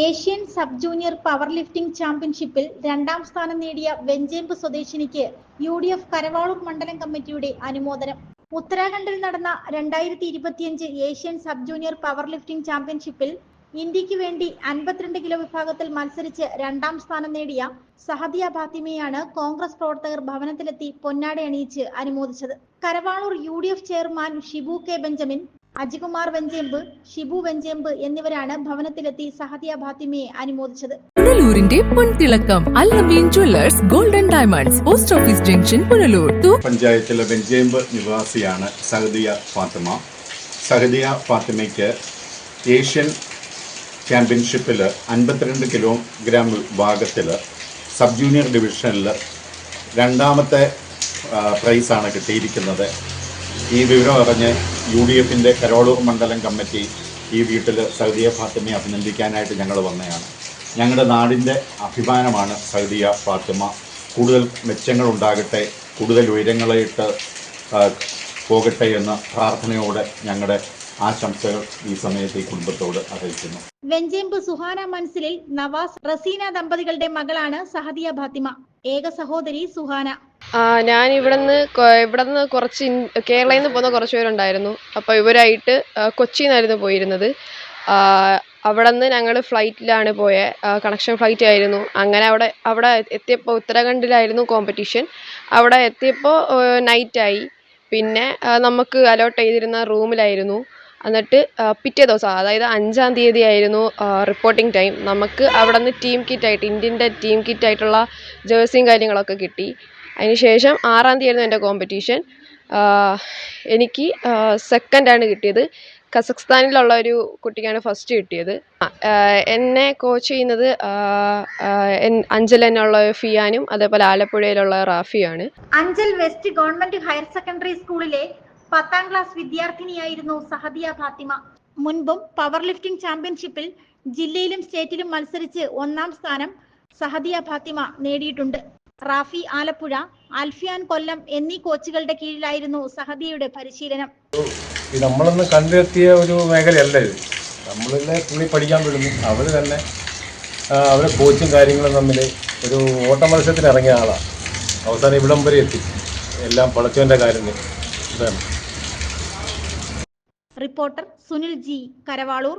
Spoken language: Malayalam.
Asian sub junior power lifting ചാമ്പ്യൻഷിപ്പിൽ രണ്ടാം സ്ഥാനം നേടിയ വെഞ്ചേമ്പ് സ്വദേശിനിക്ക് യു ഡി എഫ് കരവാളൂർ മണ്ഡലം കമ്മിറ്റിയുടെ അനുമോദനം. ഉത്തരാഖണ്ഡിൽ നടന്ന രണ്ടായിരത്തി ഇരുപത്തിയഞ്ച് Asian sub junior power lifting ചാമ്പ്യൻഷിപ്പിൽ ഇന്ത്യയ്ക്ക് വേണ്ടി അൻപത്തിരണ്ട് കിലോ വിഭാഗത്തിൽ മത്സരിച്ച് രണ്ടാം സ്ഥാനം നേടിയ സഹദിയ ഫാത്തിമയാണ് കോൺഗ്രസ് പ്രവർത്തകർ ഭവനത്തിലെത്തി പൊന്നാട അണിയിച്ച് അനുമോദിച്ചത്. Karavaloor U D F chairman Shibu K Benjamin Ajikumar Venchemb Shibu Venchemb എന്നിവരാണ് ഭവനത്തിലെത്തി സഹദിയ ഫാത്തിമയെ അനുമോദിച്ചത്. പുനലൂരിന്റെ പൊൻതിളക്കം Allameen jewellers golden diamonds post office junction Punalur. പഞ്ചായത്തിലെ വെഞ്ചേമ്പ് നിവാസിയാണ് സഹദിയ ഫാത്തിമ. സഹദിയ ഫാത്തിമയ്ക്ക് ഏഷ്യൻ ചാമ്പ്യൻഷിപ്പിൽ അൻപത്തിരണ്ട് കിലോഗ്രാം വിഭാഗത്തിൽ സബ് ജൂനിയർ ഡിവിഷനിൽ രണ്ടാമത്തെ പ്രൈസാണ് കിട്ടിയിരിക്കുന്നത്. ഈ വിവരം അറിഞ്ഞ് യു ഡി എഫിന്റെ കരോളൂർ മണ്ഡലം കമ്മിറ്റി ഈ വീട്ടിൽ സൗദിയ ഫാത്തിമയെ അഭിനന്ദിക്കാനായിട്ട് ഞങ്ങൾ വന്നതാണ്. ഞങ്ങളുടെ നാടിന്റെ അഭിമാനമാണ് സൗദിയ ഫാത്തിമ. കൂടുതൽ മെച്ചങ്ങൾ ഉണ്ടാകട്ടെ കൂടുതൽ ഉയരങ്ങളായിട്ട് പോകട്ടെ എന്ന പ്രാർത്ഥനയോടെ ഞങ്ങളുടെ ആശംസകൾ ഈ സമയത്ത് ഈ കുടുംബത്തോട് അറിയിക്കുന്നു. വെഞ്ചേമ്പ് സുഹാന മൻസിലിൽ നവാസ് റസീന ദമ്പതികളുടെ മകളാണ് സഹദിയ ഫാത്തിമ. ഏക സഹോദരി സുഹാന. ആ ഞാൻ ഇവിടുന്ന് ഇവിടുന്ന് കുറച്ച് കേരളയിൽ നിന്ന് പോകുന്ന കുറച്ച് പേരുണ്ടായിരുന്നു. അപ്പോൾ ഇവരായിട്ട് കൊച്ചിയിൽ നിന്നായിരുന്നു പോയിരുന്നത്. അവിടെ നിന്ന് ഞങ്ങൾ ഫ്ലൈറ്റിലാണ് പോയത് കണക്ഷൻ ഫ്ലൈറ്റ് ആയിരുന്നു. അങ്ങനെ അവിടെ അവിടെ എത്തിയപ്പോൾ ഉത്തരാഖണ്ഡിലായിരുന്നു കോമ്പറ്റീഷൻ. അവിടെ എത്തിയപ്പോൾ നൈറ്റായി. പിന്നെ നമുക്ക് അലോട്ട് ചെയ്തിരുന്ന റൂമിലായിരുന്നു. എന്നിട്ട് പിറ്റേ ദിവസം അതായത് അഞ്ചാം തീയതി ആയിരുന്നു റിപ്പോർട്ടിംഗ് ടൈം നമുക്ക് അവിടെ നിന്ന് ടീം കിറ്റായിട്ട് ഇന്ത്യന്റെ ടീം കിറ്റായിട്ടുള്ള ജേഴ്സിയും കാര്യങ്ങളൊക്കെ കിട്ടി. അതിനുശേഷം ആറാം തീയതി ആയിരുന്നു എന്റെ കോമ്പറ്റീഷൻ എനിക്ക് സെക്കൻഡാണ് കിട്ടിയത്. കസഖ്സ്ഥാനിലുള്ള ഒരു കുട്ടിക്കാണ് ഫസ്റ്റ് കിട്ടിയത്. എന്നെ കോച്ച് ചെയ്യുന്നത് അഞ്ചൽ എന്നുള്ള ഫിയാനും അതേപോലെ ആലപ്പുഴയിലുള്ള റാഫിയാണ് Anchal west government higher secondary സ്കൂളിലെ പത്താം ക്ലാസ് വിദ്യാർത്ഥിനിയായിരുന്നു സഹദിയ ഫാത്തിമ. മുൻപും പവർ ലിഫ്റ്റിംഗ് ചാമ്പ്യൻഷിപ്പിൽ ജില്ലയിലും സ്റ്റേറ്റിലും മത്സരിച്ച് ഒന്നാം സ്ഥാനം സഹദിയ ഫാത്തിമ നേടിയിട്ടുണ്ട്. റാഫി ആലപ്പുഴ അൽഫിയാൻ കൊല്ലം എന്നീ കോച്ചുകളുടെ കീഴിലായിരുന്നു സഹദിയുടെ പരിശീലനം. നമ്മളൊന്ന് കണ്ടെത്തിയ ഒരു മേഖലയല്ല ഇത്. നമ്മളിലെ പുള്ളി പഠിക്കാൻ വിടുന്നു. അവർ തന്നെ അവരെ കോച്ചും കാര്യങ്ങളും തമ്മിൽ ഒരു ഓട്ട മത്സരത്തിന് ഇറങ്ങിയ ആളാണ് അവസാനം ഇവിടം വരെ എത്തി. എല്ലാം പടച്ചവന്റെ കാര്യം ഇതാണ്. Reporter Sunil G Karavaloor.